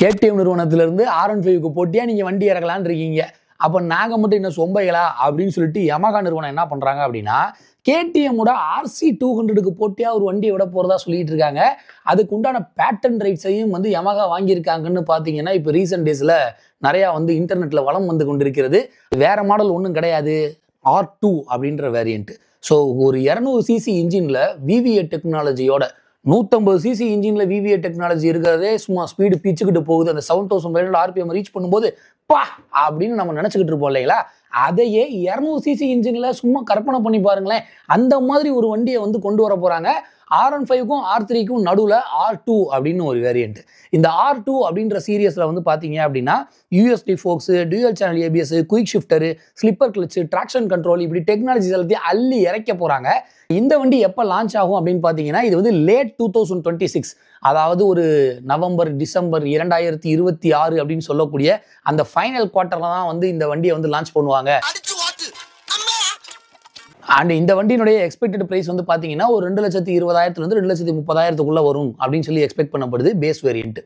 KTM நிறுவனத்திலிருந்து R one ஃபைவ்க்கு போட்டியாக நீங்கள் வண்டி இறக்கலான் இருக்கீங்க. அப்போ நாங்கள் மட்டும் இன்னும் சொம்பைகளா? அப்படின்னு சொல்லிட்டு யமகா நிறுவனம் என்ன பண்ணுறாங்க அப்படின்னா கேடிஎம்மோட ஆர்சி டூ ஹண்ட்ரடுக்கு போட்டியாக ஒரு வண்டியை விட போகிறதா சொல்லிட்டு இருக்காங்க. அதுக்கு உண்டான பேட்டன் ரைட்ஸையும் வந்து யமகா வாங்கியிருக்காங்கன்னு பார்த்தீங்கன்னா இப்போ ரீசெண்ட் டேஸில் நிறையா வந்து இன்டர்நெட்டில் வளம் வந்து கொண்டிருக்கிறது. வேறு மாடல் ஒன்றும் கிடையாது. ஆர் டூ அப்படின்ற வேரியண்ட்டு ஸோ ஒரு இரநூறு சிசி இன்ஜினில் விவிஏ டெக்னாலஜியோட நூற்றம்பது சிசி இன்ஜினில் விவிஏ டெக்னாலஜி இருக்கிறதே சும்மா ஸ்பீடு பிச்சுக்கிட்டு போகுது. அந்த seven thousand five RPM reach பண்ணும்போது பா! அப்படின்னு நம்ம நினச்சிக்கிட்டு இருப்போம் இல்லைங்களா? அதையே இரநூறு சிசி இன்ஜினில் சும்மா கற்பனை பண்ணி பாருங்களேன். அந்த மாதிரி ஒரு வண்டியை வந்து கொண்டு வர போகிறாங்க ஆர் ஒன் ஃபைவ்க்கும் ஆர் த்ரீக்கும் நடுவில் ஆர் டூ அப்படின்னு ஒரு வேரியண்ட் இந்த ஆர் டூ அப்படின்ற சீரியஸில் வந்து பார்த்தீங்க அப்படின்னா USD forks dual channel ABS quick shifter slipper clutch traction control இப்படி டெக்னாலஜிஸ் எல்லாத்தையும் அள்ளி இறக்க போகிறாங்க இந்த வண்டி எப்போ லான்ச் ஆகும் அப்படின்னு பார்த்தீங்கன்னா இது வந்து late two thousand twenty six அதாவது ஒரு நவம்பர் டிசம்பர் இரண்டாயிரத்தி இருபத்தி ஆறு அப்படின்னு சொல்லக்கூடிய அந்த ஃபைனல் குவார்ட்டரில் தான் வந்து இந்த வண்டியை வந்து லான்ச் பண்ணுவாங்க. அம்மா! அண்ட் இந்த வண்டியினுடைய எக்ஸ்பெக்டட் பிரைஸ் வந்து பார்த்தீங்கன்னா ஒரு ரெண்டு லட்சத்தி இருபதாயிரத்துலேருந்து ரெண்டு லட்சத்தி முப்பதாயிரத்துக்குள்ளே வரும் அப்படின்னு சொல்லி எக்ஸ்பெக்ட் பண்ணப்படுது பேஸ் வேரியன்ட்